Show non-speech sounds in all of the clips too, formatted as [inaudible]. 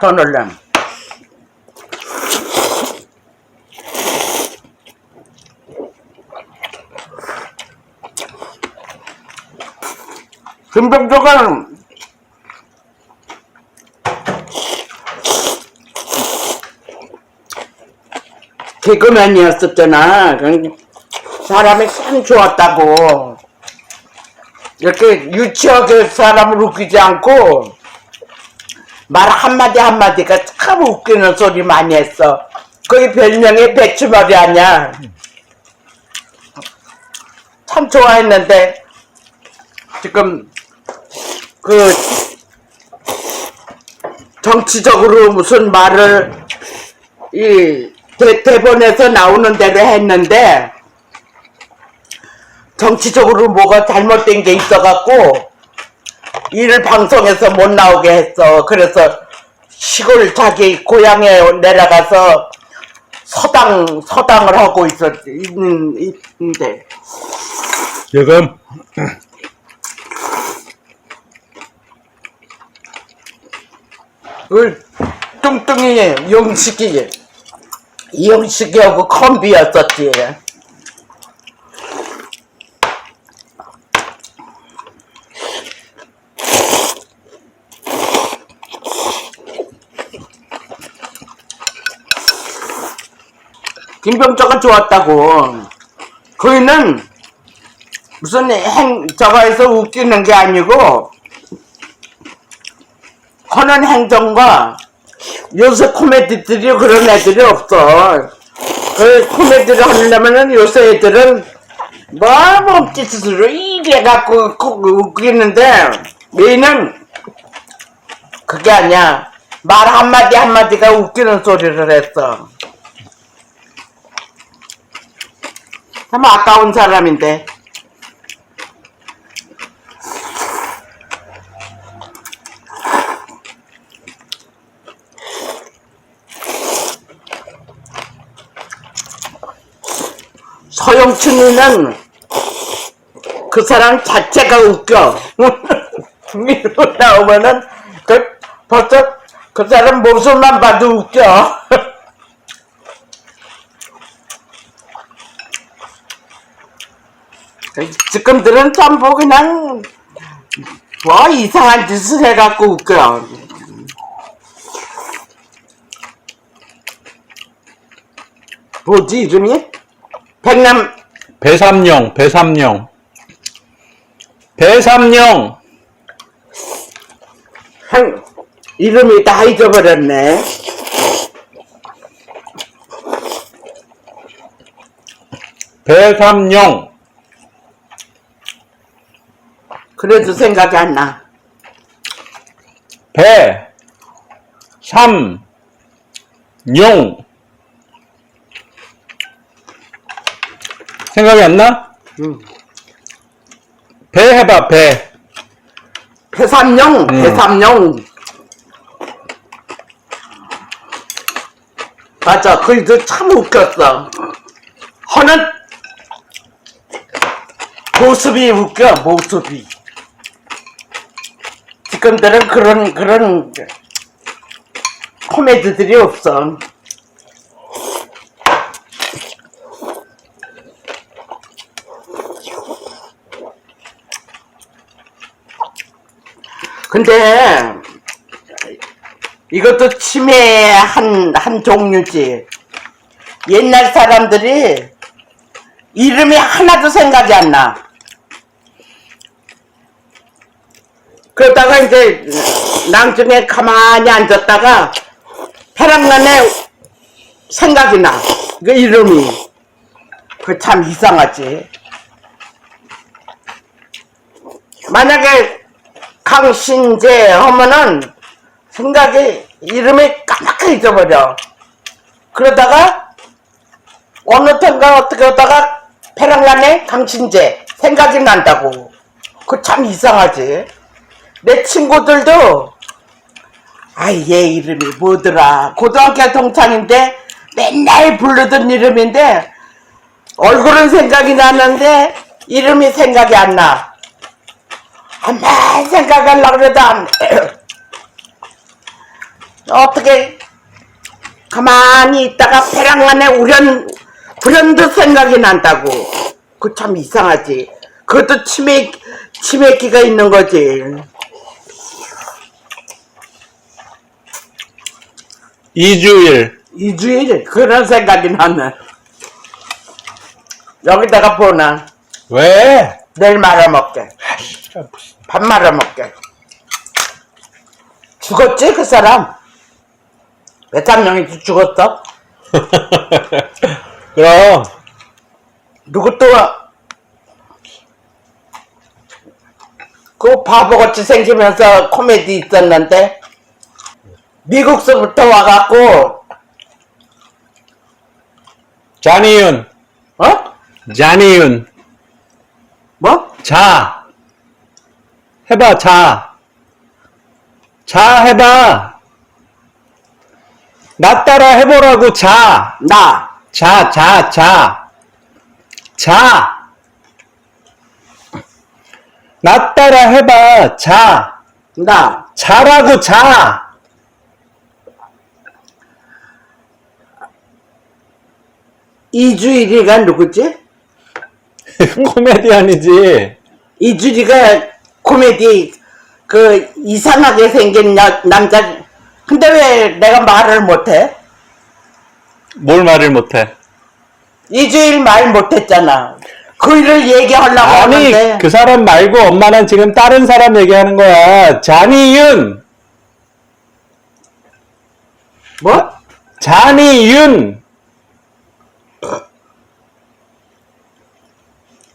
더 넣으려면. 김병조가 개그맨이었었잖아. 사람이 참 좋았다고. 이렇게 유치하게 사람을 웃기지 않고 말 한마디 한마디가 참 웃기는 소리 많이 했어. 거기 별명이 배추머리 아니야. 참 좋아했는데 지금 그 정치적으로 무슨 말을 이 대, 대본에서 나오는 대로 했는데 정치적으로 뭐가 잘못된 게 있어갖고 일을 방송에서 못 나오게 했어. 그래서 시골 자기 고향에 내려가서 서당 서당을 하고 있었 있는 있는데 지금 그 뚱뚱이 영식이 영식이하고 컴비였었지. 김병자가 좋았다고. 그이는 무슨 행, 저거에서 웃기는 게 아니고, 하는 행동과 요새 코미디들이 그런 애들이 없어. 그 코미디를 하려면은 요새 애들은 뭐 몸짓으로 이래갖고 꼭 웃기는데, 얘는 그게 아니야. 말 한마디 한마디가 웃기는 소리를 했어. 참 아까운 사람인데. 서영춘이는 그 사람 자체가 웃겨. [laughs] 위로 나오면은 그 벌써 그 사람 모습만 봐도 웃겨. [laughs] 지금들은 전부 그냥 뭐 이상한 짓을 해갖고 웃겨. 뭐지 이름이? 백남 배삼룡 배삼룡 배삼룡 한 이름이 다 잊어버렸네. 배삼룡 그래도 생각이 안 나. 배삼룡 생각이 안 나? 응. 배 해봐 배 배삼룡, 음. 배삼룡. 맞아, 그이도 참 웃겼어. 허는 모습이 웃겨, 모습이. 지금들은 그런, 그런 코미디들이 없어. 근데 이것도 치매의 한, 한 종류지. 옛날 사람들이 이름이 하나도 생각이 안 나. 그러다가 이제 낭중에 가만히 앉았다가 페랑간에 생각이 나. 그 이름이. 그 참 이상하지. 만약에 강신재 하면은 생각이 이름이 까맣게 잊어버려. 그러다가 어느 턴가 어떻게 하다가 페랑간에 강신재 생각이 난다고. 그 참 이상하지. 내 친구들도 아얘 이름이 뭐더라 고등학교 동창인데 맨날 부르던 이름인데 얼굴은 생각이 나는데 이름이 생각이 안 나. 한번 생각하려고 그래도 안 [clears throat] 어떻게 가만히 있다가 폐랑만에 우연 불현듯 생각이 난다고. 그 참 이상하지. 그것도 치매 치매기가 있는 거지. 이주일. 이주일 그런 생각이 나네. 여기다가 보나 왜? 내일 말아먹게. 밥 말아먹게. 죽었지 그 사람? 배탐령이 죽었어? [laughs] 그럼 누구 또그 바보같이 생기면서 코미디 있었는데 미국서부터 와갖고 자니윤. 어? 자니윤. 뭐? 자. 해봐, 자. 자, 해봐. 나 따라 해보라고, 자. 나 자, 자, 자. 자. 나 따라 해봐, 자. 나. 자라고, 자. 이주일이가 누구지? [laughs] 코미디언이지. 이주리가 코미디 그 이상하게 생긴 여- 남자 근데 왜 내가 말을 못해? 뭘 말을 못해. 이주일 말 못했잖아 그 일을 얘기하려고 아니, 하는데 그 사람 말고 엄마는 지금 다른 사람 얘기하는 거야. 자니윤. 뭐? 자니윤.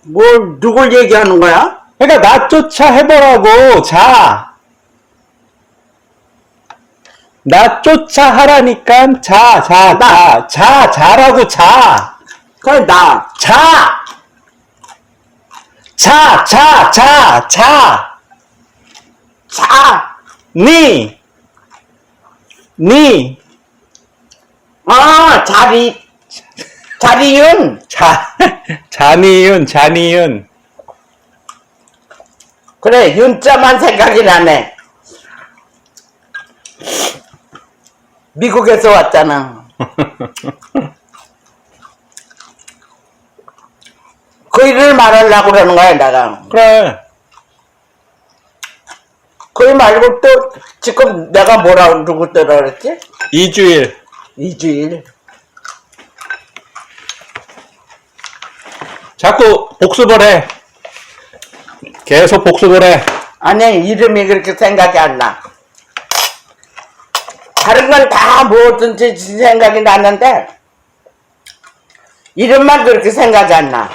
뭘 누굴 얘기하는 거야? 그러니까 나 쫓아 해보라고. 자. 나 쫓아 하라니까. 자, 자, 자, 자, 자라고 자. 그래 나 자. 자, 자, 자, 자. 자! 니. 니. 아 자리 자리윤 자, 자니윤, 자니윤. 그래 윤자만 생각이 나네 미국에서 왔잖아 [laughs] 그 일을 말하려고 그러는 거야 내가 그래. 그일 말고 또 지금 내가 뭐라 누구 때라 그랬지? 이주일. 이주일 자꾸 복습을 해. 계속 복습을 해. 아니 이름이 그렇게 생각이 안 나. 다른 건 다 뭐든지 생각이 나는데 이름만 그렇게 생각이 안 나.